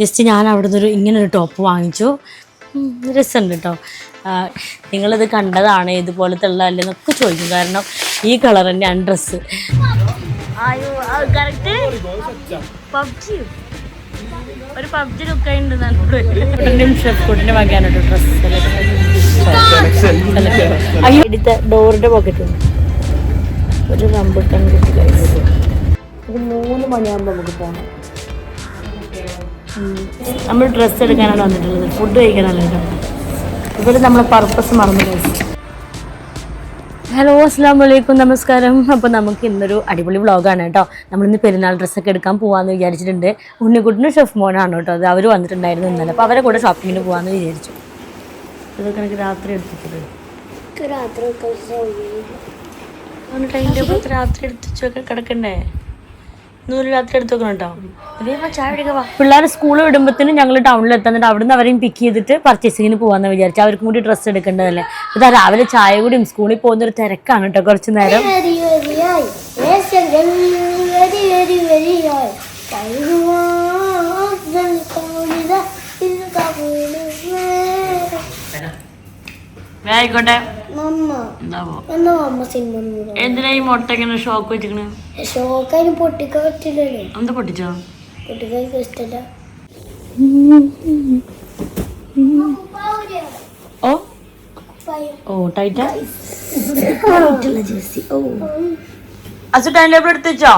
Just ഞാൻ അവിടെ നിന്നൊരു ഇങ്ങനെ ഒരു ടോപ്പ് വാങ്ങിച്ചു. രസമുണ്ട് കേട്ടോ. നിങ്ങളിത് കണ്ടതാണ് ഇതുപോലത്തെ ഉള്ള അല്ലെന്നൊക്കെ ചോദിക്കും. കാരണം ഈ കളർ തന്നെയാണ് ഡ്രസ്സ് അയ്യോ കറക്റ്റ് പബ്ജി. ഒരു പബ്ജി ലുക്ക് വകയാണ് ഡ്രസ്സ് എടുത്ത ഡോറിന്റെ പോക്കറ്റ് ഒരു റംബുട്ടാൻ കിട്ടി. ഒരു മൂന്ന് മണിയാകുമ്പോൾ നമുക്ക് പോകണം. നമ്മൾ ഡ്രസ്സ് എടുക്കാനാണ് വന്നിട്ടുള്ളത്. ഫുഡ് കഴിക്കാനല്ല കേട്ടോ ഇവിടെ നമ്മളെ പർപ്പസ് മറന്നു. ഹലോ അസ്സാം വലൈക്കും നമസ്കാരം. അപ്പോൾ നമുക്ക് ഇന്നൊരു അടിപൊളി വ്ളോഗാണ് കേട്ടോ. നമ്മളിന്ന് പെരുന്നാൾ ഡ്രസ്സൊക്കെ എടുക്കാൻ പോകാമെന്ന് വിചാരിച്ചിട്ടുണ്ട്. ഉണ്ണിക്കുട്ടിന് ഷെഫ് മോനാണ് കേട്ടോ. അത് അവർ വന്നിട്ടുണ്ടായിരുന്നു ഇന്നലെ. അപ്പോൾ അവരെ കൂടെ ഷോപ്പിങ്ങിന് പോകാമെന്ന് വിചാരിച്ചു. ഇതൊക്കെ എനിക്ക് രാത്രി എടുത്തിട്ടുണ്ട്. രാത്രി എടുത്ത് വെച്ചൊക്കെ കിടക്കണ്ടേ? നൂറ് രാത്രി എടുത്ത് വെക്കണം കേട്ടോ പിള്ളേർ സ്കൂൾ വിടുമ്പോഴത്തേനും ഞങ്ങൾ ടൗണിൽ എത്തുന്നുണ്ട് അവിടുന്ന് അവരെയും പിക്ക് ചെയ്തിട്ട് പർച്ചേസിങ്ങിന് പോകാമെന്ന് വിചാരിച്ചു. അവർക്കും കൂടി ഡ്രസ്സ് എടുക്കേണ്ടതല്ലേ? ഇതാ രാവിലെ ചായ കൂടിയും സ്കൂളിൽ പോകുന്ന ഒരു തിരക്കാണ് കേട്ടോ കുറച്ച് നേരം. ആയിക്കോട്ടെ. എന്തിനാ ഈ മുട്ട ഇങ്ങനെ ഷോക്ക് വെച്ചിക്കണേ ഷോക്ക് അതിന് പൊട്ടിക്കാൻ പറ്റില്ലല്ലോ. എന്താ പൊട്ടിച്ചോ? പൊട്ടിക്കാൻ ഇഷ്ടല്ല. ഓ? ഓ ടൈറ്റാ അസു ടൈം ടേബിൾ എടുത്ത് വെച്ചോ?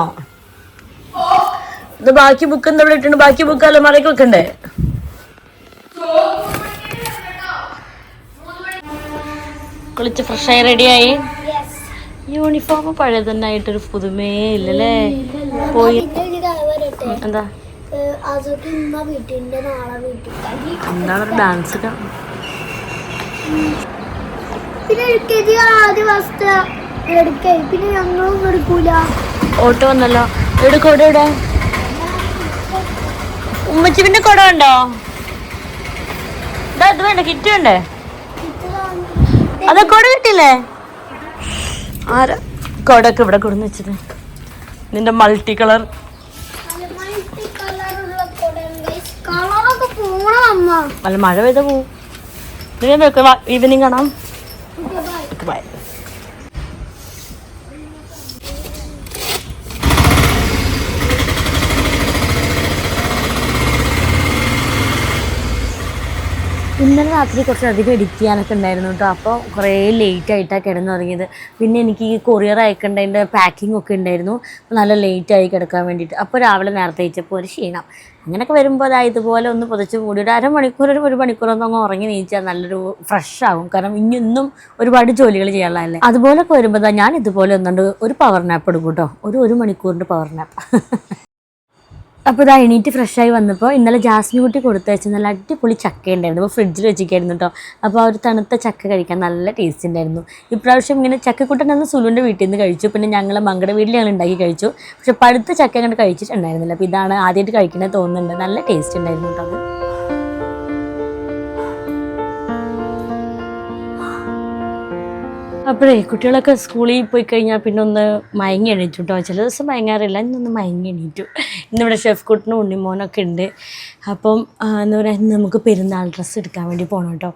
ഇത് ബാക്കി ബുക്ക് എന്താ ഇവിടെ ഇട്ടുണ്ട് ബാക്കി ബുക്ക് അലമാരയ്ക്ക് വെക്കണ്ടേ? കുളിച്ച് ഫ്രഷായി റെഡിയായി യൂണിഫോം പഴയ തന്നെ ആയിട്ടൊരു പുതുമേ ഇല്ലല്ലേ? പോയി. എന്താ? എന്താണ് ഒരു ഡാൻസ് പിന്നെ ഞങ്ങളും എടുക്കൂല. ഓട്ടോ വന്നല്ലോ. എവിടെ കൊട എവിടെ ഉമ്മച്ചി പിന്നെ കൊട ഉണ്ടോ ഇതാ ഇത് വേണ്ട കിറ്റ് വേണ്ടേ? അതെ കൊട കിട്ടില്ലേ ആരാ? കൊടൊക്കെ ഇവിടെ കൊടുന്ന് വെച്ചത്. നിന്റെ മൾട്ടി കളർ അല്ല മഴ പെയ്ത പോവും. ഈവനിങ് കാണാം ബൈ ഇന്നലെ രാത്രി കുറച്ചധികം എഡിറ്റ് ചെയ്യാനൊക്കെ ഉണ്ടായിരുന്നു കേട്ടോ അപ്പോൾ കുറേ ലേറ്റ് ആയിട്ടാണ് കിടന്നുറങ്ങിയത് പിന്നെ എനിക്ക് ഈ കൊറിയർ അയക്കേണ്ടതിന്റെ പാക്കിംഗ് ഒക്കെ ഉണ്ടായിരുന്നു. നല്ല ലേറ്റായി കിടക്കാൻ വേണ്ടിയിട്ട്. അപ്പോൾ രാവിലെ നേരത്തെ അയച്ചപ്പോൾ ഒരു ക്ഷീണം. അങ്ങനെയൊക്കെ വരുമ്പോൾ അതായത് ഇതുപോലെ ഒന്ന് പുതച്ച് മൂടി ഒരു അരമണിക്കൂർ ഒരു ഒരു മണിക്കൂറൊന്നും അങ്ങ് ഉറങ്ങി നീച്ചാൽ നല്ലൊരു ഫ്രഷ് ആകും കാരണം ഇനി ഇന്നും ഒരുപാട് ജോലികൾ ചെയ്യാനുള്ളതല്ലേ അതുപോലൊക്കെ വരുമ്പോൾ ഞാൻ ഇതുപോലെ ഒന്നുണ്ട് ഒരു പവർ നാപ്പ് എടുക്കും കേട്ടോ ഒരു ഒരു മണിക്കൂറിന്റെ പവർ നാപ്പ് അപ്പോൾ ഇതാ എണീറ്റ് ആയി വന്നപ്പോൾ ഇന്നലെ ജാസ്മിൻ കുട്ടി കൊടുത്തു വെച്ച് നല്ല അടിപൊളി ചക്ക ഉണ്ടായിരുന്നു. അപ്പോൾ ഫ്രിഡ്ജിൽ വെച്ചിരിക്കായിരുന്നു കേട്ടോ അപ്പോൾ ആ ഒരു തണുത്ത ചക്ക കഴിക്കാൻ നല്ല ടേസ്റ്റ് ഉണ്ടായിരുന്നു. ഇപ്രാവശ്യം ഇങ്ങനെ ചക്കക്കുട്ടൻ എന്ന സുലുവിന്റെ വീട്ടിൽ നിന്ന് കഴിച്ചു. പിന്നെ ഞങ്ങൾ മങ്കട വീട്ടിൽ ഞങ്ങൾ ഉണ്ടാക്കി കഴിച്ചു. പക്ഷെ പഴുത്ത ചക്ക അങ്ങോട്ട് കഴിച്ചിട്ടുണ്ടായിരുന്നില്ല. അപ്പോൾ ഇതാണ് ആദ്യമായിട്ട് കഴിക്കുന്നത് തോന്നുന്നുണ്ട്. നല്ല ടേസ്റ്റ് ഉണ്ടായിരുന്നു കേട്ടോ അപ്പോഴേ കുട്ടികളൊക്കെ സ്കൂളിൽ പോയി കഴിഞ്ഞാൽ പിന്നെ ഒന്ന് മയങ്ങി എണീറ്റു കേട്ടോ ചില ദിവസം മയങ്ങാറില്ല ഇന്നൊന്ന് മയങ്ങി എണീറ്റു. ഇന്നിവിടെ ഷെഫ് കുട്ടനും ഉണ്ണിമോനൊക്കെ ഉണ്ട്. അപ്പം എന്താ പറയുക നമുക്ക് പെരുന്നാൾ ഡ്രസ്സ് എടുക്കാൻ വേണ്ടി പോകണം കേട്ടോ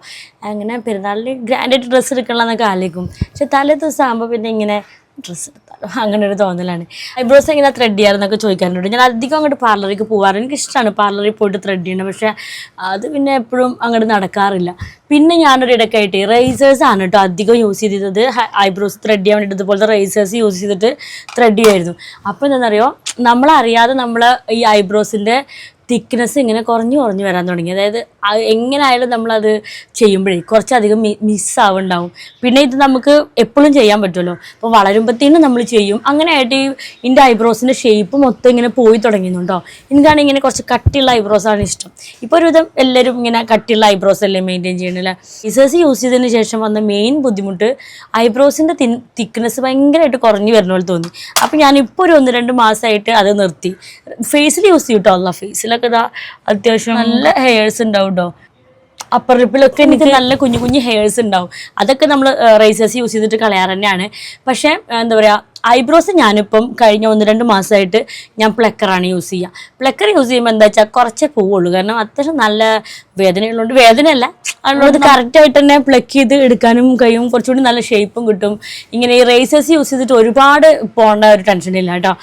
അങ്ങനെ പെരുന്നാളിന് ഗ്രാൻഡായിട്ട് ഡ്രസ്സ് എടുക്കണമെന്നൊക്കെ ആലോചിക്കും. പക്ഷെ തലേ ദിവസം ആകുമ്പോൾ പിന്നെ ഇങ്ങനെ ഡ്രസ്സ് എടുത്താലോ? അങ്ങനെ ഒരു തോന്നലാണ്. ഐബ്രോസ് എങ്ങനെ ത്രെഡ് ചെയ്യാറെന്നൊക്കെ ചോദിക്കാറുണ്ട്. ഞാൻ അധികം അങ്ങോട്ട് പാർലറിലേക്ക് പോകാറ് എനിക്ക് ഇഷ്ടമാണ് പാർലറിൽ പോയിട്ട് ത്രെഡ് ചെയ്യണം പക്ഷേ അത് പിന്നെ എപ്പോഴും അങ്ങോട്ട് നടക്കാറില്ല. പിന്നെ ഞാനൊരു ഇടയ്ക്കായിട്ട് റേസേഴ്സ് ആണ് കേട്ടോ അധികം യൂസ് ചെയ്തത് ഐബ്രോസ് ത്രെഡ് ചെയ്യാൻ വേണ്ടിയിട്ട് ഇതുപോലത്തെ റേസേഴ്സ് യൂസ് ചെയ്തിട്ട് ത്രെഡ് ചെയ്യുമായിരുന്നു. അപ്പോൾ എന്താണെന്നറിയോ നമ്മളറിയാതെ നമ്മൾ ഈ ഐബ്രോസിന്റെ തിക്നെസ് ഇങ്ങനെ കുറഞ്ഞു കുറഞ്ഞു വരാൻ തുടങ്ങി. അതായത് അത് എങ്ങനെയായാലും നമ്മളത് ചെയ്യുമ്പോഴേ കുറച്ചധികം മിസ്സാവുണ്ടാവും പിന്നെ ഇത് നമുക്ക് എപ്പോഴും ചെയ്യാൻ പറ്റുമല്ലോ. അപ്പോൾ വളരുമ്പോഴത്തേനും നമ്മൾ ചെയ്യും. അങ്ങനെയായിട്ട് ഈ എന്റെ ഐബ്രോസിന്റെ ഷേപ്പ് മൊത്തം ഇങ്ങനെ പോയി തുടങ്ങുന്നുണ്ടോ എനിക്കാണെങ്കിൽ ഇങ്ങനെ കുറച്ച് കട്ടിയുള്ള ഐബ്രോസ് ആണ് ഇഷ്ടം. ഇപ്പോൾ ഒരുവിധം എല്ലാവരും ഇങ്ങനെ കട്ടിയുള്ള ഐബ്രോസ് അല്ലേ മെയിന്റെയിൻ ചെയ്യണില്ല ഇസേഴ്സ് യൂസ് ചെയ്തതിന് ശേഷം വന്ന മെയിൻ ബുദ്ധിമുട്ട് ഐബ്രോസിന്റെ തിൻ തിക്നെസ് ഭയങ്കരമായിട്ട് കുറഞ്ഞു വരുന്ന പോലെ തോന്നി. അപ്പോൾ ഞാൻ ഞാനിപ്പോൾ ഒരു ഒന്ന് രണ്ട് മാസമായിട്ട് അത് നിർത്തി. ഫേസിൽ യൂസ് ചെയ്യും കേട്ടോ അല്ല ഫേസിലൊക്കെ ഇതാ അത്യാവശ്യം നല്ല ഹെയർസ് ഉണ്ടാവും കേട്ടോ അപ്പർ ലിപ്പിലൊക്കെ എനിക്ക് നല്ല കുഞ്ഞു കുഞ്ഞു ഹെയർസ് ഉണ്ടാവും. അതൊക്കെ നമ്മൾ റേസേഴ്സ് യൂസ് ചെയ്തിട്ട് കളയാറ് തന്നെയാണ്. പക്ഷേ എന്താ പറയുക ഐബ്രോസ് ഞാനിപ്പം കഴിഞ്ഞ ഒന്ന് രണ്ട് മാസമായിട്ട് ഞാൻ പ്ലക്കറാണ് യൂസ് ചെയ്യുക. പ്ലക്കർ യൂസ് ചെയ്യുമ്പോൾ എന്താ വെച്ചാൽ കുറച്ചേ പോവുള്ളൂ. കാരണം അത്യാവശ്യം നല്ല വേദനയുള്ളതുകൊണ്ട് വേദനയല്ല. അതുള്ളത് കറക്റ്റായിട്ട് തന്നെ പ്ലക്ക് ചെയ്ത് എടുക്കാനും കഴിയും. കുറച്ചുകൂടി നല്ല ഷേപ്പും കിട്ടും. ഇങ്ങനെ ഈ റേസേഴ്സ് യൂസ് ചെയ്തിട്ട് ഒരുപാട് പോകേണ്ട ഒരു ടെൻഷൻ ഇല്ല കേട്ടോ.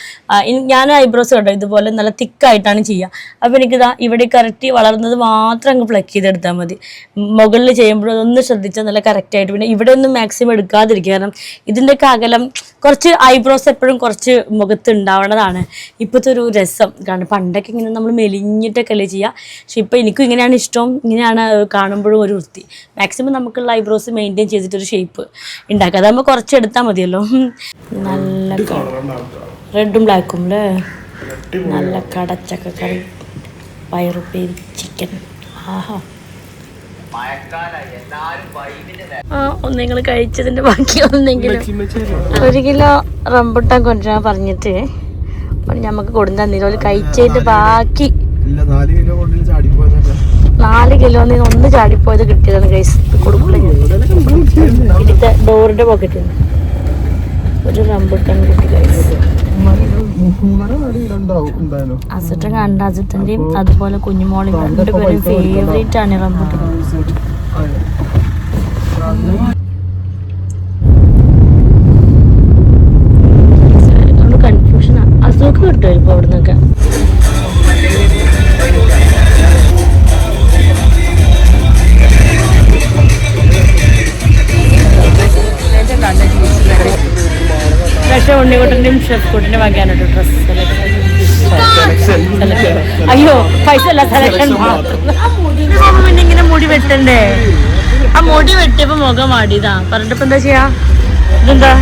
ഞാൻ ഐബ്രോസ് കേട്ടോ ഇതുപോലെ നല്ല തിക്കായിട്ടാണ് ചെയ്യുക. അപ്പോൾ എനിക്കിതാ ഇവിടെ കറക്റ്റ് വളർന്നത് മാത്രം അങ്ങ് പ്ലക്ക് ചെയ്തെടുത്താൽ മതി. മുകളിൽ ചെയ്യുമ്പോൾ അതൊന്ന് ശ്രദ്ധിച്ചാൽ നല്ല കറക്റ്റായിട്ട് പിന്നെ ഇവിടെ ഒന്നും മാക്സിമം എടുക്കാതിരിക്കുക. കാരണം ഇതിന്റെയൊക്കെ അകലം കുറച്ച് ഐബ്രോസ് എപ്പോഴും കുറച്ച് മുഖത്ത് ഉണ്ടാവണതാണ്. ഇപ്പോഴത്തെ ഒരു രസം. കാരണം പണ്ടൊക്കെ ഇങ്ങനെ നമ്മൾ മെലിഞ്ഞിട്ടൊക്കെ അല്ലേ ചെയ്യുക പക്ഷെ ഇപ്പോൾ എനിക്കും ഇങ്ങനെയാണ് ഇഷ്ടം ഇങ്ങനെയാണ് കാണുമ്പോഴും ഒരു വൃത്തി. മാക്സിമം നമുക്കുള്ള ഐബ്രോസ് മെയിന്റെയിൻ ചെയ്തിട്ടൊരു ഷേപ്പ് ഉണ്ടാക്കുക അതാകുമ്പോൾ കുറച്ച് എടുത്താൽ മതിയല്ലോ. നല്ല റെഡും ബ്ലാക്കും അല്ലേ നല്ല കടച്ചക്ക കറി. പയറുപ്പേരി ചിക്കൻ ആഹാ. ആ ഒന്നെങ്കിൽ കഴിച്ചതിന്റെ ബാക്കി ഒന്നെങ്കിലും ഒരു കിലോ റംബുട്ടാൻ കൊണ്ടുവരാൻ പറഞ്ഞിട്ട് ഞമ്മക്ക് കൊടുന്ന ഒരു കഴിച്ചതിന്റെ ബാക്കി. ഇല്ല നാല് കിലോ ഒന്ന് ചാടിപ്പോയത് കിട്ടിയതാണ് കൈസ് കൊടുക്കില്ല ഇതിന്റെ ഡോറിന്റെ പോക്കറ്റിൽ ഒരു റംബുട്ടാൻ കിട്ടി കൈസ് അസുട്ടൻ കണ്ട അസുട്ടന്റെയും അതുപോലെ കുഞ്ഞുമോളിയും രണ്ടുപേരും ഫേവറേറ്റ് ആണ് ഈ കൺഫ്യൂഷൻ അസുഖം കിട്ടുമോ ഇപ്പൊ? പക്ഷെ ഉണ്ണിക്കുട്ടന്റെയും ഷെഫ് കുട്ടിന്റെ വകയാണ് ഡ്രസ് അയ്യോ പൈസ അല്ല സെലക്ഷൻ പിന്നെ ഇങ്ങനെ മുടി വെട്ടണ്ടേ? ആ മുടി വെട്ടിയപ്പോ മുഖം മാടിയതാ. പറഞ്ഞിട്ടിപ്പോ എന്താ ചെയ്യാ? ഇതെന്താ?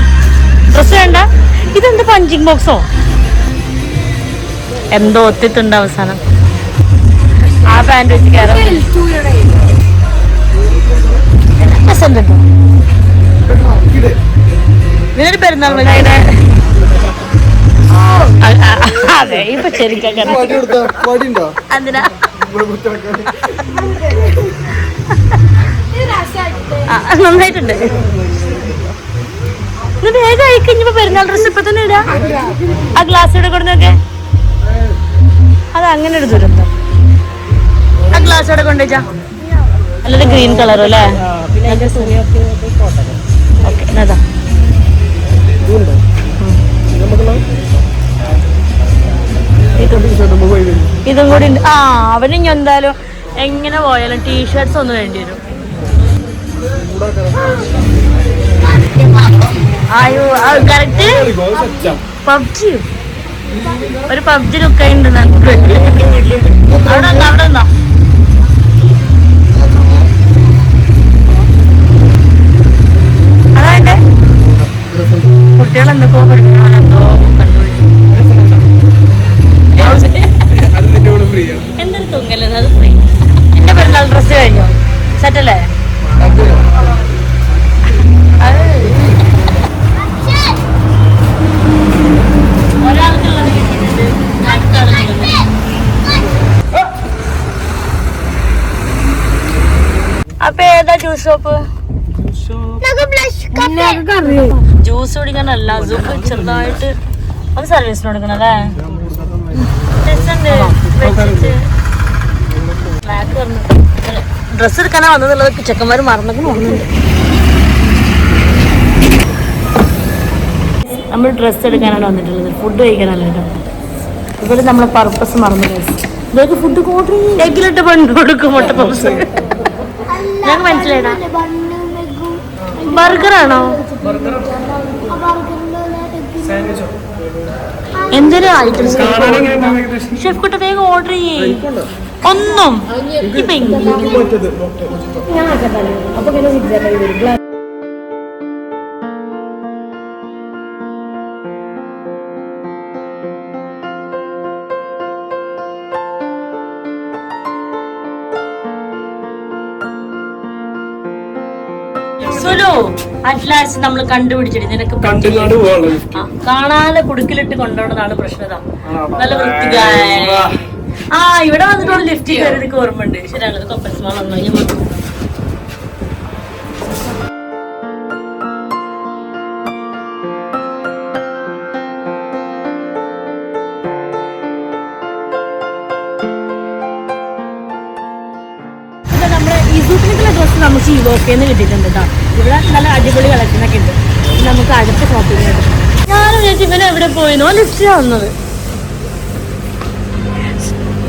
ഡ്രസ് വേണ്ട? ഇതെന്ത് പഞ്ചിങ് ബോക്സോ എന്തോ ഒത്തിട്ടുണ്ട് അവസാനം. ആ പാന്റ് വെച്ച് കയറും കേട്ടോ ഇതിനൊരു പെരുന്നാൾ മതിയുടെ അതെ ഇപ്പൊ ശരിക്കും അതിനാ. നന്നായിട്ടുണ്ട്. ഇത് വേഗം പെരുന്നാൾ ഡ്രസ് ഇപ്പൊ തന്നെ ഇടാ. ആ ഗ്ലാസ് ഇവിടെ കൊടുന്നൊക്കെ അത് അങ്ങനെ ഒരു ദുരന്തം. ആ ഗ്ലാസ് ഇവിടെ കൊണ്ടുവച്ചാ അല്ലാതെ ഗ്രീൻ കളർ അല്ലേ? ഓക്കെ എന്നതാ ഇതും കൂടി ആ അവന് ഇനി എന്തായാലും എങ്ങനെ പോയാലും ടീഷർട്ട്സ് ഒന്ന് വേണ്ടി വരും. അയ്യോ പബ്ജി. ഒരു പബ്ജി ലുക്കായിട്ടുണ്ട് അവിടെ അപ്പൊ ഏതാ ജ്യൂസ് ഷോപ്പ് ജ്യൂസ് കുടിക്കാനല്ല സുഖ ചെറുതായിട്ട്. ഒന്ന് സർവീസിന് കൊടുക്കണം അല്ലേ? ഡ്രസ് എടുക്കാനാ വന്നതുള്ളത് ചെക്കന്മാർ മറന്നൊക്കെ വന്നുണ്ട് നമ്മൾ ഡ്രസ്സ് എടുക്കാനാണ് വന്നിട്ടുള്ളത്. ഫുഡ് കഴിക്കാനല്ല കേട്ടോ. ഇവിടെ നമ്മളെ പർപ്പസ് മറന്നു ഇതൊക്കെ ഫുഡ് കൂട്ടി ചെയ്യും. എഗ്ഗിലിട്ട് പണ്ട് കൊടുക്കും മുട്ട പപ്സ്. ഞങ്ങൾക്ക് മനസ്സിലായിടാ ബർഗറാണോ? എന്തൊരു ഐറ്റംസ്? ഷെഫ് കുട്ട വേഗം ഓർഡർ ചെയ്യേ. ഒന്നും. ഇപ്പൊ അയ്യോ അറ്റ്ലാസ്റ്റ് നമ്മൾ കണ്ടുപിടിച്ചിട്ട് നിനക്ക് കാണാതെ കുടുക്കിലിട്ട് കൊണ്ടുപോണതാണ് പ്രശ്നത. നല്ല വൃത്തികായ ആ ഇവിടെ വന്നിട്ട് ലിഫ്റ്റ് കയറിയതൊക്കെ ഓർമ്മയുണ്ട്. ശരിയാണ് കൊപ്പസ്മാൾ വന്നു ഞാൻ ഡ്രസ്സ് നമുക്ക് ഈ വോക്കേന്ന് കിട്ടിയിട്ടുണ്ട് കേട്ടോ ഇവിടെ നല്ല അടിപൊളി കളക്ഷനൊക്കെ ഉണ്ട്. നമുക്ക് അടുത്ത ഷോപ്പിംഗ് ഞാൻ ചേച്ചി ഇവനെ എവിടെ പോയിന്നോ ലിസ്റ്റ് വന്നത്.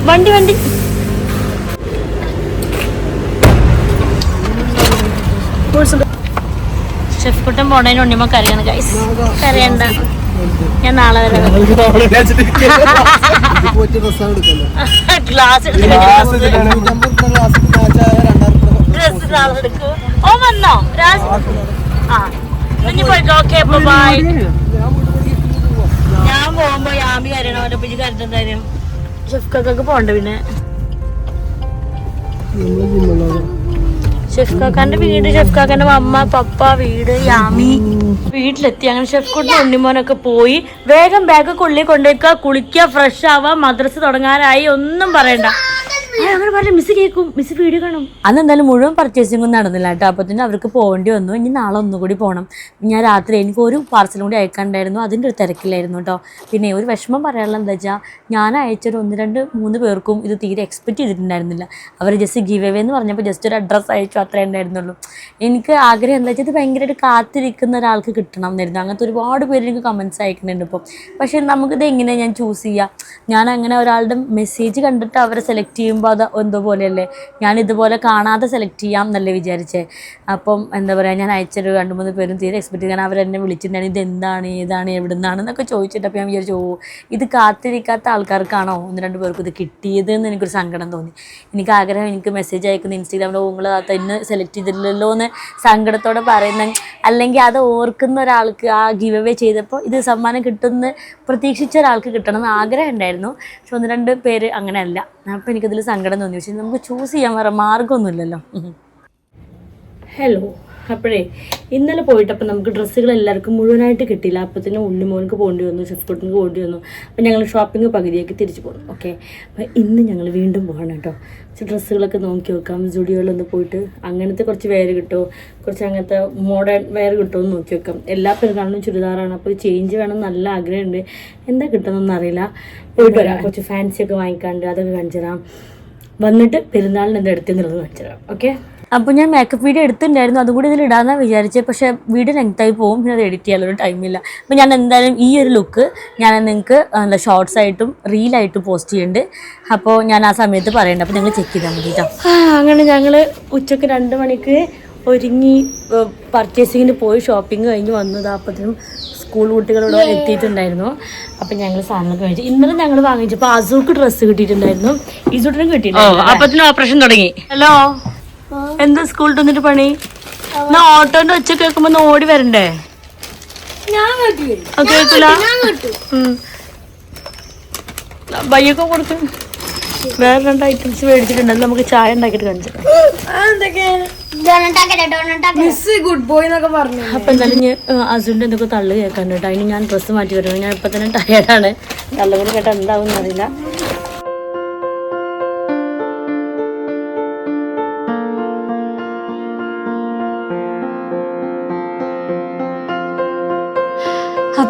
വണ്ടി വണ്ടി. ഷെഫ് കുട്ടൻ പോണതിന് ഉണ്ണിമ കറിയാണ് ഗൈസ് കറിയണ്ട ഞാൻ നാളെ വരെ. ഗ്ലാസ് എടുക്കൂ. ഓ വന്നോ? രാജ് ആ. ഇനി പോയിക്കോ ഓക്കെ ബൈ ഞാൻ പോകുമ്പോ യാമി കരയണോ അവന്റെ പിജി തരും ഷെഫ്ക്കൊക്കെ പോണ്ട പിന്നെ. ഷെഫ് കാക്കാന്റെ വീട് ഷെഫ് കാക്കാന്റെ അമ്മ പപ്പ വീട് യാമി. വീട്ടിലെത്തി. അങ്ങനെ ഷെഫ് കുട്ടി ഉണ്ണിമോനൊക്കെ പോയി. വേഗം ബാഗ് കൊള്ളി കൊണ്ടുവയ്ക്കുക കുളിക്കുക ഫ്രഷ് ആവുക മദ്രസ് തുടങ്ങാനായി ഒന്നും പറയണ്ട. അങ്ങനെ പറഞ്ഞ മിസ് കേൾക്കും മിസ് വീഡിയോ കാണും. മുഴുവൻ പർച്ചേസിംഗ് നടന്നില്ല കേട്ടോ. അപ്പൊ തന്നെ അവർക്ക് പോകേണ്ടി വന്നു. ഇനി നാളെ ഒന്നുകൂടി പോകണം ഞാൻ രാത്രി എനിക്ക് ഒരു പാർസലും കൂടി അയക്കാണ്ടായിരുന്നു അതിന്റെ ഒരു തിരക്കിലായിരുന്നു കേട്ടോ. പിന്നെ ഒരു വിഷമം പറയാനുള്ള എന്താ വെച്ചാൽ ഞാൻ അയച്ചൊരു ഒന്ന് രണ്ട് മൂന്ന് പേർക്കും ഇത് തീരെ എക്സ്പെക്റ്റ് ചെയ്തിട്ടുണ്ടായിരുന്നില്ല. അവർ ജസ്റ്റ് ഗീവ് അവേ എന്ന് പറഞ്ഞപ്പോൾ ജസ്റ്റ് ഒരു അഡ്രസ്സ് അയച്ചു അത്രേ ഉണ്ടായിരുന്നുള്ളൂ. എനിക്ക് ആഗ്രഹം എന്താ വെച്ചാൽ ഇത് ഭയങ്കരമായിട്ട് കാത്തിരിക്കുന്ന ഒരാൾക്ക് കിട്ടണം എന്നായിരുന്നു. അങ്ങനത്തെ ഒരുപാട് പേര് എനിക്ക് കമൻസ് അയക്കുന്നുണ്ട് ഇപ്പോൾ പക്ഷേ നമുക്കിത് എങ്ങനെയാണ് ഞാൻ ചൂസ് ചെയ്യുക ഞാൻ അങ്ങനെ ഒരാളുടെ മെസ്സേജ് കണ്ടിട്ട് അവരെ സെലക്ട് ചെയ്യുമ്പോൾ അത് എന്തോ പോലെയല്ലേ ഞാൻ ഇതുപോലെ കാണാതെ സെലക്ട് ചെയ്യാം എന്നല്ലേ വിചാരിച്ചേ. അപ്പം എന്താ പറയുക ഞാൻ അയച്ചൊരു രണ്ട് മൂന്ന് പേരും തീരെ എക്സ്പെക്ട് ചെയ്യാൻ അവരെന്നെ വിളിച്ചിട്ടുണ്ടായിരുന്നു. ഇതെന്താണ് ഏതാണ്? എവിടെ നിന്നാണ് എന്നൊക്കെ ചോദിച്ചിട്ട് അപ്പോൾ ഞാൻ വിചാരിച്ചു ഓ ഇത് കാത്തിരിക്കാത്ത ആൾക്കാർക്കാണോ? ഒന്ന് രണ്ട് പേർക്ക് ഇത് കിട്ടിയത് എന്ന് എനിക്കൊരു സങ്കടം തോന്നി. എനിക്ക് ആഗ്രഹം എനിക്ക് മെസ്സേജ് അയക്കുന്ന ഇൻസ്റ്റാഗ്രാമിൽ അത് ഇന്ന് സെലക്ട് ചെയ്തില്ലല്ലോ എന്ന് സങ്കടത്തോടെ പറയുന്ന അല്ലെങ്കിൽ അത് ഓർക്കുന്ന ഒരാൾക്ക് ആ ഗിവ് അവേ ചെയ്തപ്പോൾ ഇത് സമ്മാനം കിട്ടുന്ന പ്രതീക്ഷിച്ച ഒരാൾക്ക് കിട്ടണം എന്ന് ആഗ്രഹം ഉണ്ടായിരുന്നു. പക്ഷെ ഒന്ന് രണ്ട് പേര് അങ്ങനെയല്ല. അപ്പോൾ എനിക്കതിൽ സങ്കടം തോന്നി. പക്ഷെ നമുക്ക് ചൂസ് ചെയ്യാൻ വേറെ മാർഗമൊന്നുമില്ലല്ലോ ഹലോ അപ്പോഴേ ഇന്നലെ പോയിട്ടപ്പോൾ നമുക്ക് ഡ്രസ്സുകൾ എല്ലാവർക്കും മുഴുവനായിട്ട് കിട്ടിയില്ല. അപ്പോൾ തന്നെ ഉണ്ണിമോനക്ക് പോകേണ്ടി വന്നു ഷെഫ്കുട്ടിന് പോകേണ്ടി വന്നു. അപ്പോൾ ഞങ്ങൾ ഷോപ്പിംഗ് പകുതിയാക്കി തിരിച്ചു പോകും ഓക്കെ അപ്പോൾ ഇന്ന് ഞങ്ങൾ വീണ്ടും പോകണം കേട്ടോ. കുറച്ച് ഡ്രസ്സുകളൊക്കെ നോക്കി വെക്കാം സ്റ്റുഡിയോയിലൊന്ന് പോയിട്ട് അങ്ങനത്തെ കുറച്ച് വെയർ കിട്ടുമോ കുറച്ച് അങ്ങനത്തെ മോഡേൺ വെയർ കിട്ടുമോ എന്ന് നോക്കി വെക്കാം എല്ലാ പെരുന്നാളിനും ചുരിദാറാണ്. അപ്പോൾ ചേഞ്ച് വേണം നല്ല ആഗ്രഹമുണ്ട്. എന്താ കിട്ടണമെന്നറിയില്ല അറിയില്ല. പോയിട്ട് വരാം. കുറച്ച് ഫാൻസി ഒക്കെ വാങ്ങിക്കാണ്ട് അതൊക്കെ കാണിച്ചു തരാം. വന്നിട്ട് പെരുന്നാളിന് എന്താ അടുത്ത് കാണിച്ചു തരാം. ഓക്കെ അപ്പോൾ ഞാൻ മേക്കപ്പ് വീഡിയോ എടുത്തിട്ടുണ്ടായിരുന്നു. അതും കൂടി ഇതിൽ ഇടാമെന്നാണ് വിചാരിച്ചത് പക്ഷേ വീഡിയോ ലെങ്തായി പോകും. പിന്നെ അത് എഡിറ്റ് ചെയ്യാനുള്ള ടൈമില്ല അപ്പോൾ ഞാൻ എന്തായാലും ഈ ഒരു ലുക്ക് ഞാൻ നിങ്ങൾക്ക് എന്താ ഷോർട്സ് ആയിട്ടും റീലായിട്ടും പോസ്റ്റ് ചെയ്യുന്നുണ്ട് അപ്പോൾ ഞാൻ ആ സമയത്ത് പറയണ്ട. അപ്പോൾ നിങ്ങൾ ചെക്ക് ചെയ്താൽ മതി കേട്ടോ അങ്ങനെ ഞങ്ങൾ ഉച്ചയ്ക്ക് രണ്ട് മണിക്ക് ഒരുങ്ങി പർച്ചേസിങ്ങിന് പോയി. ഷോപ്പിംഗ് കഴിഞ്ഞ് വന്നത്. അപ്പത്തിനും സ്കൂൾ കുട്ടികളോട് എത്തിയിട്ടുണ്ടായിരുന്നു. അപ്പം ഞങ്ങൾ സാധനങ്ങൾ കഴിച്ചു ഇന്നലെ ഞങ്ങൾ വാങ്ങിച്ചപ്പോൾ അസൂക്ക് ഡ്രസ്സ് കിട്ടിയിട്ടുണ്ടായിരുന്നു. ഇസൂട്ടിനും കിട്ടിയില്ല അപ്പത്തിനും ഓപ്പറേഷൻ തുടങ്ങി. ഹലോ എന്താ സ്കൂളിൽ വന്നിട്ട് പണി? എന്നാ ഓട്ടോന്റെ ഒച്ച കേൾക്കുമ്പോ ഒന്ന് ഓടി വരണ്ടേ? കേൾക്കില്ല? ബയ്യൊക്കെ കൊടുക്കും. വേറെ രണ്ട് ഐറ്റംസ് മേടിച്ചിട്ടുണ്ട്. അത് നമുക്ക് ചായ ഉണ്ടാക്കിയിട്ട് കാണിച്ചു മിസ് ഗുഡ് ബോയ് എന്നൊക്കെ പറഞ്ഞു അപ്പൊ എന്തായാലും ഞാൻ അസുവിന്റെ എന്തൊക്കെ തള്ളു കേൾക്കാൻ കേട്ടോ അതിന് ഞാൻ ഡ്രസ്സ് മാറ്റി വരുന്നത് ഞാൻ ഇപ്പൊ തന്നെ ടയർഡാണ് തള്ളുകൂടി കേട്ടാ എന്താവും അറിയില്ല.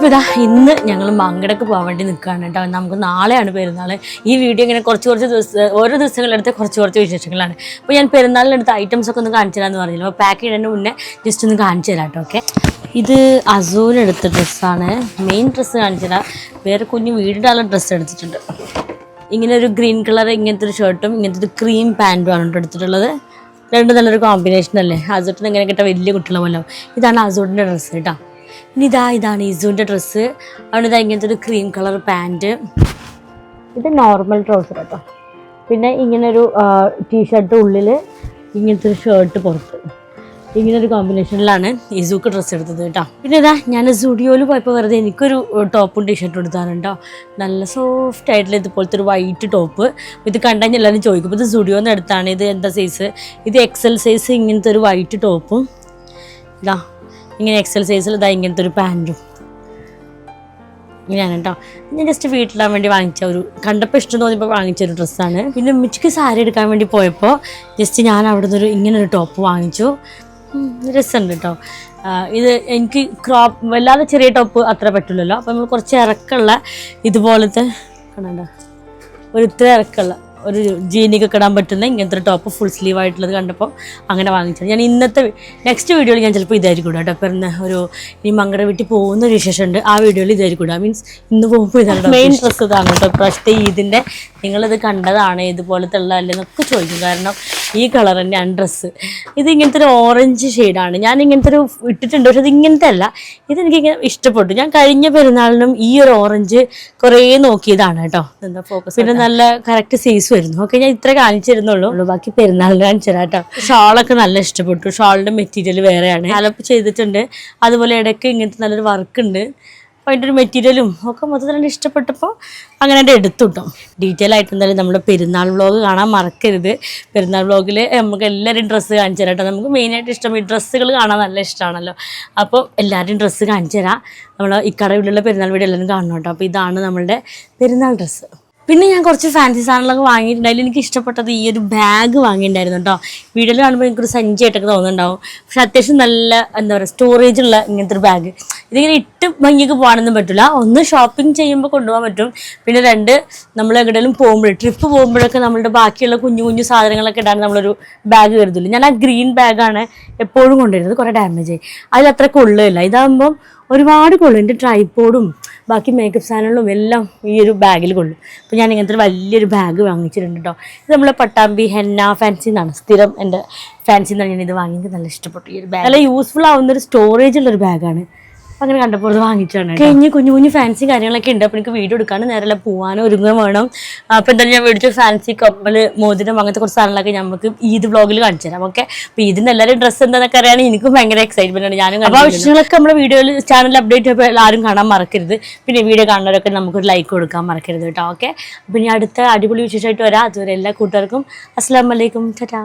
ഇതാ ഇന്ന് ഞങ്ങൾ മങ്കടക്ക് പോകാൻ വേണ്ടി നിൽക്കുകയാണ് കേട്ടോ. നമുക്ക് നാളെയാണ് പെരുന്നാൾ ഈ വീഡിയോ ഇങ്ങനെ കുറച്ച് കുറച്ച് ദിവസം ഓരോ ദിവസങ്ങളെടുത്ത് കുറച്ച് കുറച്ച് വിശേഷങ്ങളാണ്. അപ്പോൾ ഞാൻ പെരുന്നാളിനടുത്ത് ഐറ്റംസ് ഒക്കെ ഒന്ന് കാണിച്ചു തരാമെന്ന് പറഞ്ഞില്ല. അപ്പോൾ പാക്ക് ചെയ്യുന്നതിന് മുന്നേ ജസ്റ്റ് ഒന്ന് കാണിച്ചു തരാം കേട്ടോ ഓക്കെ ഇത് അസൂലെടുത്ത ഡ്രസ്സാണ് മെയിൻ ഡ്രസ്സ് കാണിച്ചു തരാം. വേറെ കുഞ്ഞ് വീടിടാനുള്ള ഡ്രസ്സ് എടുത്തിട്ടുണ്ട്. ഇങ്ങനെ ഒരു ഗ്രീൻ കളർ ഇങ്ങനത്തെ ഒരു ഷർട്ടും ഇങ്ങനത്തെ ഒരു ക്രീം പാന്റും ആണ് എടുത്തിട്ടുള്ളത്. രണ്ടും നല്ലൊരു കോമ്പിനേഷൻ അല്ലേ? അസൂട്ടിന് ഇങ്ങനെ കിട്ടാൻ വലിയ കുട്ടികളെ പോലെ ഇതാണ് അസൂട്ടിന്റെ ഡ്രസ്സ് കേട്ടോ. ഇനി ഇതാ ഇതാണ് ഇസുവിന്റെ ഡ്രസ്സ് അതുകൊണ്ട് ഇതാ ഇങ്ങനത്തെ ഒരു ക്രീം കളർ പാന്റ് ഇത് നോർമൽ ട്രൗസർ കേട്ടോ. പിന്നെ ഇങ്ങനൊരു ടീഷർട്ട് ഉള്ളിൽ ഇങ്ങനത്തെ ഒരു ഷർട്ട് പുറത്ത്. ഇങ്ങനെ ഒരു കോമ്പിനേഷനിലാണ് ഇസുക്ക് ഡ്രസ്സ് എടുത്തത് കേട്ടോ. പിന്നെ ഇതാ ഞാൻ സ്റ്റുഡിയോയിൽ പോയപ്പോൾ വെറുതെ എനിക്കൊരു ടോപ്പും ടീഷർട്ടും എടുത്താണ് കേട്ടോ. നല്ല സോഫ്റ്റ് ആയിട്ടുള്ള ഇതുപോലത്തെ ഒരു വൈറ്റ് ടോപ്പ് ഇത് കണ്ടുകഴിഞ്ഞാൽ എല്ലാവരും ചോദിക്കും ഇത് സ്റ്റുഡിയോന്ന് എടുത്താണ്? ഇത് എന്താ സൈസ് ഇത് എക്സൽ സൈസ് ഇങ്ങനത്തെ ഒരു വൈറ്റ് ടോപ്പും ഇതാ ഇങ്ങനെ എക്സൽ സൈസിൽ ഇതാ ഇങ്ങനത്തെ ഒരു പാന്റും ഇങ്ങനെയാണ് കേട്ടോ ഞാൻ ജസ്റ്റ് വീട്ടിലാൻ വേണ്ടി വാങ്ങിച്ച ഒരു കണ്ടപ്പോൾ ഇഷ്ടം തോന്നിയപ്പോൾ വാങ്ങിച്ച ഒരു ഡ്രസ്സാണ് പിന്നെ ഉമ്മച്ചിക്ക് സാരി എടുക്കാൻ വേണ്ടി പോയപ്പോൾ ജസ്റ്റ് ഞാൻ അവിടെ നിന്നൊരു ഇങ്ങനൊരു ടോപ്പ് വാങ്ങിച്ചു. രസമുണ്ട് കേട്ടോ ഇത് എനിക്ക് ക്രോപ്പ് വല്ലാതെ ചെറിയ ടോപ്പ് അത്ര പറ്റില്ലല്ലോ അപ്പോൾ നമ്മൾ കുറച്ച് ഇറക്കമുള്ള ഇതുപോലത്തെ കണ്ടോ? ഒരു ഇത്ര ഇറക്കമുള്ള ഒരു ജീനിക്ക് ഇടാൻ പറ്റുന്ന ഇങ്ങനത്തെ ഒരു ടോപ്പ് ഫുൾ സ്ലീവ് ആയിട്ടുള്ളത് കണ്ടപ്പോൾ അങ്ങനെ വാങ്ങിച്ചത്. ഞാൻ ഇന്നത്തെ നെക്സ്റ്റ് വീഡിയോയിൽ ഞാൻ ചിലപ്പോൾ ഇതായിരിക്കും കേട്ടോ. പിന്നെ ഒരു ഈ മങ്ങളുടെ വീട്ടിൽ പോകുന്ന ഒരു വിശേഷമുണ്ട്. ആ വീഡിയോയിൽ ഇതായിരിക്കും മീൻസ് ഇന്ന് പോകുമ്പോൾ ഇതാണ് മെയിൻ ഡ്രസ്സ് ഇതാണ് കേട്ടോ. ഇപ്രാവശ്യത്തെ ഈദിന്റെ നിങ്ങളിത് കണ്ടതാണ് ഇതുപോലത്തെ ഉള്ള അല്ലെന്നൊക്കെ ചോദിക്കും. കാരണം ഈ കളർ തന്നെയാണ് ഡ്രസ്സ് ഇത് ഇങ്ങനത്തെ ഒരു ഓറഞ്ച് ഷെയ്ഡാണ് ഞാൻ ഇങ്ങനത്തെ ഒരു ഇട്ടിട്ടുണ്ട് പക്ഷെ ഇത് ഇങ്ങനത്തെ അല്ല. ഇതെനിക്ക് ഇങ്ങനെ ഇഷ്ടപ്പെട്ടു. ഞാൻ കഴിഞ്ഞ പെരുന്നാളിനും ഈ ഒരു ഓറഞ്ച് കുറേ നോക്കിയതാണ് കേട്ടോ. എന്താ ഫോക്കസ് പിന്നെ നല്ല കറക്റ്റ് സൈസ് വരുന്നു. ഓക്കെ ഞാൻ ഇത്ര കാണിച്ചിരുന്നുള്ളൂ. ബാക്കി പെരുന്നാളിന് കാണിച്ചു തരാം കേട്ടോ. ഷാളൊക്കെ നല്ല ഇഷ്ടപ്പെട്ടു. ഷാളിന്റെ മെറ്റീരിയൽ വേറെയാണ്. അലപ്പ് ചെയ്തിട്ടുണ്ട്. അതുപോലെ ഇടയ്ക്ക് ഇങ്ങനത്തെ നല്ലൊരു വർക്ക് ഉണ്ട്. അതിന്റെ ഒരു മെറ്റീരിയലും ഒക്കെ മൊത്തത്തിൽ എന്റെ ഇഷ്ടപ്പെട്ടപ്പോൾ അങ്ങനെ എന്റെ എടുത്തു കേട്ടോ ഡീറ്റെയിൽ ആയിട്ട് എന്തായാലും നമ്മുടെ പെരുന്നാൾ വ്ളോഗ് കാണാൻ മറക്കരുത്. പെരുന്നാൾ വ്ളോഗിൽ നമുക്ക് എല്ലാവരും ഡ്രസ്സ് കാണിച്ചു തരാം കേട്ടോ നമുക്ക് മെയിനായിട്ട് ഇഷ്ടം ഈ ഡ്രസ്സുകൾ കാണാൻ നല്ല ഇഷ്ടമാണല്ലോ. അപ്പോൾ എല്ലാവരും ഡ്രസ്സ് കാണിച്ചു തരാം. നമ്മൾ ഇക്കട വീട്ടിലുള്ള പെരുന്നാൾ വീട് എല്ലാവരും കാണണം കേട്ടോ അപ്പോൾ ഇതാണ് നമ്മളുടെ പെരുന്നാൾ ഡ്രസ്സ് പിന്നെ ഞാൻ കുറച്ച് ഫാൻസി സാധനങ്ങളൊക്കെ വാങ്ങിയിട്ടുണ്ട് എനിക്ക് ഇഷ്ടപ്പെട്ടത് ഈ ഒരു ബാഗ് വാങ്ങിയിട്ടുണ്ടായിരുന്നു കേട്ടോ വീഡിയോയിൽ കാണുമ്പോൾ എനിക്കൊരു സഞ്ചിയായിട്ടൊക്കെ തോന്നുന്നുണ്ടാവും. പക്ഷെ അത്യാവശ്യം നല്ല എന്താ പറയുക സ്റ്റോറേജ് ഉള്ള ഇങ്ങനത്തെ ഒരു ബാഗ് ഇതിങ്ങനെ ഇട്ട് ഭംഗിക്ക് പോകാനൊന്നും പറ്റില്ല ഒന്ന് ഷോപ്പിംഗ് ചെയ്യുമ്പോൾ കൊണ്ടുപോകാൻ പറ്റും. പിന്നെ രണ്ട് നമ്മൾ എവിടെയെങ്കിലും പോകുമ്പോൾ ട്രിപ്പ് പോകുമ്പോഴൊക്കെ നമ്മളുടെ ബാക്കിയുള്ള കുഞ്ഞു കുഞ്ഞു സാധനങ്ങളൊക്കെ ഇടാൻ നമ്മളൊരു ബാഗ് കരുതില്ല ഞാൻ ആ ഗ്രീൻ ബാഗാണ് എപ്പോഴും കൊണ്ടുവരുന്നത്. കുറേ ഡാമേജ് ആയി. അതിൽ അത്ര കൊള്ളുകയില്ല. ഇതാകുമ്പം ഒരുപാട് കൊള്ളും. എന്റെ ട്രൈപ്പോഡും ബാക്കി മേക്കപ്പ് സാധനങ്ങളും എല്ലാം ഈ ഒരു ബാഗിൽ കൊള്ളും അപ്പോൾ ഞാൻ ഇങ്ങനത്തെ ഒരു വലിയൊരു ബാഗ് വാങ്ങിച്ചിട്ടുണ്ട് കേട്ടോ ഇത് നമ്മളെ പട്ടാമ്പി ഹെന്ന ഫാൻസി എന്നാണ് സ്ഥിരം എന്റെ ഫാൻസി എന്നാണ് ഞാൻ ഇത് വാങ്ങിയത്. നല്ല ഇഷ്ടപ്പെട്ടു ഈ ഒരു ബാഗ് നല്ല യൂസ്ഫുൾ ആവുന്ന ഒരു സ്റ്റോറേജ് ഉള്ളൊരു ബാഗാണ് അങ്ങനെ കണ്ടപ്പോൾ വാങ്ങിച്ചാണ് കഴിഞ്ഞ് കുഞ്ഞു കുഞ്ഞു ഫാൻസി കാര്യങ്ങളൊക്കെ ഉണ്ട്. അപ്പോൾ എനിക്ക് വീഡിയോ എടുക്കാൻ നേരല്ല പോവാനും ഒരുങ്ങുക വേണം. അപ്പോൾ എന്തായാലും ഞാൻ മേടിച്ച ഫാൻസി കമ്മൽ മോതിരം അങ്ങനത്തെ കുറച്ച് സാധനങ്ങളൊക്കെ നമുക്ക് ഈദ് ബ്ലോഗിൽ കാണിച്ചു തരാം. ഓക്കെ അപ്പോൾ ഇതിന് എല്ലാവരും ഡ്രസ്സ് എന്താണെന്നൊക്കെ അറിയാണെങ്കിൽ എനിക്കും ഭയങ്കര എക്സൈറ്റ്മെന്റ് ആണ്. ഞാനും അപ്പോൾ വിഷയങ്ങളൊക്കെ നമ്മുടെ വീഡിയോയിൽ ചാനൽ അപ്ഡേറ്റ് ചെയ്യുമ്പോൾ ആരും കാണാൻ മറക്കരുത്. പിന്നെ വീഡിയോ കാണുന്നവരൊക്കെ നമുക്കൊരു ലൈക്ക് കൊടുക്കാൻ മറക്കരുത് കേട്ടോ. ഓക്കെ അപ്പോൾ ഇനി അടുത്ത അടിപൊളി വിശേഷമായിട്ട് വരാം. അതുവരെ എല്ലാ കൂട്ടുകാർക്കും അസ്സാം വലൈക്കും ടാറ്റാ.